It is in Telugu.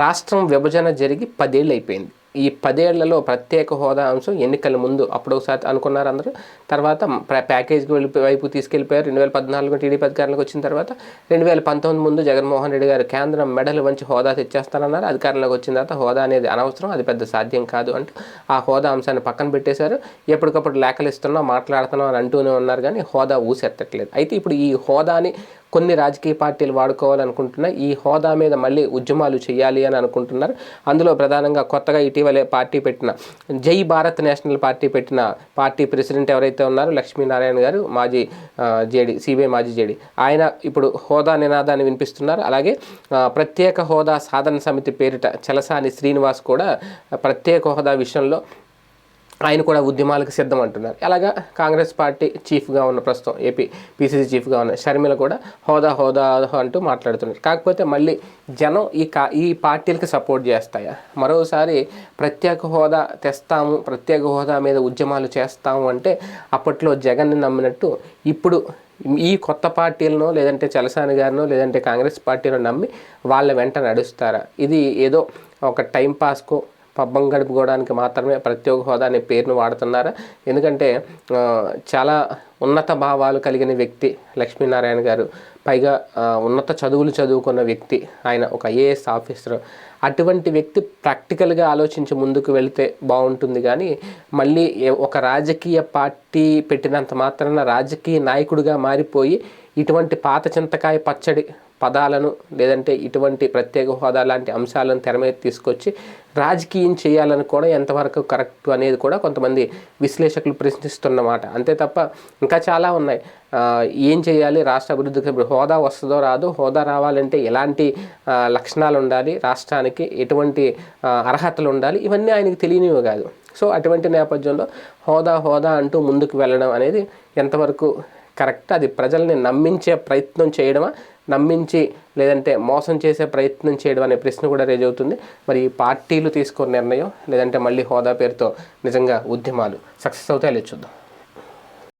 రాష్ట్రం విభజన జరిగి పదేళ్ళు అయిపోయింది ఈ పదేళ్ళలో ప్రత్యేక హోదా అంశం ఎన్నికల ముందు అప్పుడు ఒకసారి అనుకున్నారు అందరూ. తర్వాత ప్యాకేజ్కి వెళ్ళి వైపు తీసుకెళ్ళిపోయారు. రెండు వేల పద్నాలుగు టీడీపీ అధికారంలోకి వచ్చిన తర్వాత రెండు వేల పంతొమ్మిది ముందు జగన్మోహన్ రెడ్డి గారు కేంద్రం మెడలు వంచి హోదా తెచ్చేస్తానన్నారు. అధికారంలోకి వచ్చిన తర్వాత హోదా అనేది అనవసరం అది పెద్ద సాధ్యం కాదు అంటూ ఆ హోదా అంశాన్ని పక్కన పెట్టేశారు. ఎప్పటికప్పుడు లేఖలు ఇస్తున్నాం మాట్లాడుతున్నాం అని అంటూనే ఉన్నారు కానీ హోదా ఊసెత్తట్లేదు. అయితే ఇప్పుడు ఈ హోదాని కొన్ని రాజకీయ పార్టీలు వాడుకోవాలనుకుంటున్నాయి. ఈ హోదా మీద మళ్ళీ ఉద్యమాలు చేయాలి అని అనుకుంటున్నారు. అందులో ప్రధానంగా కొత్తగా ఇటీవలే పార్టీ పెట్టిన జై భారత్ నేషనల్ పార్టీ పెట్టిన పార్టీ ప్రెసిడెంట్ ఎవరైతే ఉన్నారో లక్ష్మీనారాయణ గారు మాజీ జేడి సిబిఐ మాజీ జేడి. ఆయన ఇప్పుడు హోదా నినాదాన్ని వినిపిస్తున్నారు. అలాగే ప్రత్యేక హోదా సాధన సమితి పేరిట చలసాని శ్రీనివాస్ కూడా ప్రత్యేక హోదా విషయంలో ఆయన కూడా ఉద్యమాలకు సిద్ధం అంటున్నారు అలాగా కాంగ్రెస్ పార్టీ చీఫ్గా ఉన్న ప్రస్తుతం ఏపీ పీసీసీ చీఫ్గా ఉన్న షర్మిల కూడా హోదా హోదా అంటూ మాట్లాడుతున్నారు. కాకపోతే మళ్ళీ జనం ఈ కా ఈ పార్టీలకు సపోర్ట్ చేస్తాయా? మరోసారి ప్రత్యేక హోదా తెస్తాము ప్రత్యేక హోదా మీద ఉద్యమాలు చేస్తాము అంటే అప్పట్లో జగన్ని నమ్మినట్టు ఇప్పుడు ఈ కొత్త పార్టీలను లేదంటే చలసాని గారినో లేదంటే కాంగ్రెస్ పార్టీలో నమ్మి వాళ్ళ వెంట నడుస్తారా? ఇది ఏదో ఒక టైం పాస్కో పబ్బం గడుపుకోవడానికి మాత్రమే ప్రత్యేక హోదా అనే పేరును వాడుతున్నారు. ఎందుకంటే చాలా ఉన్నత భావాలు కలిగిన వ్యక్తి లక్ష్మీనారాయణ గారు పైగా ఉన్నత చదువులు చదువుకున్న వ్యక్తి ఆయన ఒక ఐఏఎస్ ఆఫీసర్. అటువంటి వ్యక్తి ప్రాక్టికల్గా ఆలోచించి ముందుకు వెళితే బాగుంటుంది కానీ మళ్ళీ ఒక రాజకీయ పార్టీ పెట్టినంత మాత్రాన రాజకీయ నాయకుడిగా మారిపోయి ఇటువంటి పాత చింతకాయ పచ్చడి పదాలను లేదంటే ఇటువంటి ప్రత్యేక హోదా లాంటి అంశాలను తెర మీద తీసుకొచ్చి రాజకీయం చేయాలని కూడా ఎంతవరకు కరెక్ట్ అనేది కూడా కొంతమంది విశ్లేషకులు ప్రశ్నిస్తున్నమాట. అంతే తప్ప ఇంకా చాలా ఉన్నాయి. ఏం చేయాలి? రాష్ట్ర అభివృద్ధికి హోదా వస్తుందో రాదో హోదా రావాలంటే ఎలాంటి లక్షణాలు ఉండాలి? రాష్ట్రానికి ఎటువంటి అర్హతలు ఉండాలి? ఇవన్నీ ఆయనకి తెలియనివి కాదు. సో అటువంటి నేపథ్యంలో హోదా హోదా అంటూ ముందుకు వెళ్ళడం అనేది ఎంతవరకు కరెక్ట్? అది ప్రజల్ని నమ్మించే ప్రయత్నం చేయడమా? నమ్మించి లేదంటే మోసం చేసే ప్రయత్నం చేయడం అనే ప్రశ్న కూడా రేజ్ అవుతుంది. మరి ఈ పార్టీలు తీసుకున్న నిర్ణయం లేదంటే మళ్ళీ హోదా పేరుతో నిజంగా ఉద్యమాలు సక్సెస్ అవుతాయో చూద్దాం.